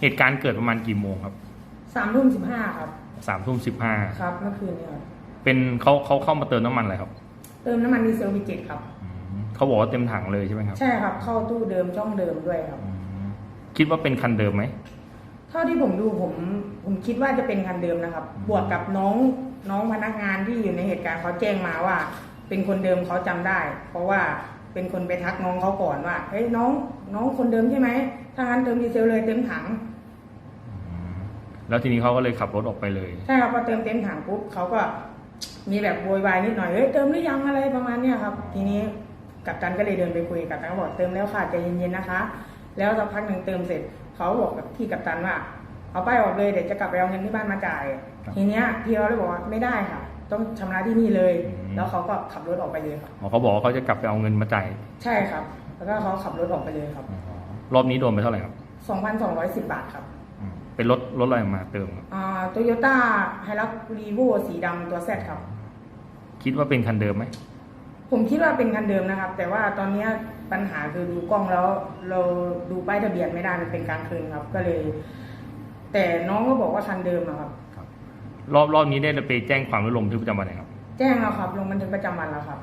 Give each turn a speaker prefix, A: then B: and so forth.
A: เหตุการณ์เกิดประมาณกี่โมงครับ
B: สามทุ่มสิบห้าครับ
A: สามทุ่มสิบห้า
B: ครับเมื่อคืนนี้ครับ
A: เป็นเขาเขาเข้ามาเติมน้ำมันอะไรครับ
B: เติมน้ำมันดีเซลบีเจ็ดครับ
A: อืมเขาบอกว่าเต็มถังเลยใช่ไหมครับ
B: ใช่ครับ เข้าตู้เดิมช่องเดิมด้วยครับ
A: อืมคิดว่าเป็นคันเดิมไหม
B: เท่าที่ผมดูผมผมคิดว่าจะเป็นคันเดิมนะครับ บวกกับน้องน้องพนักงานที่อยู่ในเหตุการณ์เขาแจ้งมาว่า เป็นคนเดิมเขาจำได้ เพราะว่า เป็นคนไปทักน้องเขาก่อนว่าเฮ้ยน้อง น้องคนเดิมใช่ไหมถ้างั้นเติมดีเซลเลยเต็มถัง
A: อืมแล้วทีนี้เขาก็เลยขับรถออกไปเลย
B: ใช่ครับพอเติมเต็มถังปุ๊บเขาก็มีแบบโวยวายนิดหน่อยเฮ้ยเติมหรือยังอะไรประมาณเนี้ยครับ ทีนี้กัปตันก็เลยเดินไปคุยกับตันก็บอกเติมแล้วค่ะใจเย็นๆนะคะ แล้วสักพักหนึ่งเติมเสร็จเขาบอกกับพี่กัปตันว่าเอาไปายออกเลยเดี๋ยวจะกลับไปเอาเงินที่บ้านมาจ่าย
A: ครับ
B: ทีเนี้ยพี่เขาเลยบอกว่าไม่ได้ค่ะ ต้องชำระที่นี่เลย
A: อืม
B: แล้วเขาก็ขับรถออกไปเลยครับ
A: อ๋อเขาบอกว่าเขาจะกลับไปเอาเงินมาจ่าย
B: ใช่ครับ แล้วก็เขาขับรถออกไปเลยครับ
A: อ๋อรอบนี้โดนไปเท่าไหร่ครับ
B: 2,210 บาทครับ
A: อืมเป็นรถรถอะไรมาเติมครับ
B: อ่าโตโยต้าไฮรักรีโวสีดำตัวแซดครับ
A: คิดว่าเป็นคันเดิมไหม
B: ผมคิดว่าเป็นคันเดิมนะครับ แต่ว่าตอนเนี้ยปัญหาคือดูกล้องแล้ว เราดูป้ายทะเบียนไม่ได้มันเป็นการคืนครับ ก็เลย แต่น้องก็บอกว่าคันเดิมอะครับ
A: รอบรอบนี้ได้ไปแจ้งความหรือลงบันทึกประจำวันไหนครับ
B: แจ้งแล้วครับ ลงบันทึกประจำวันแล้วครับ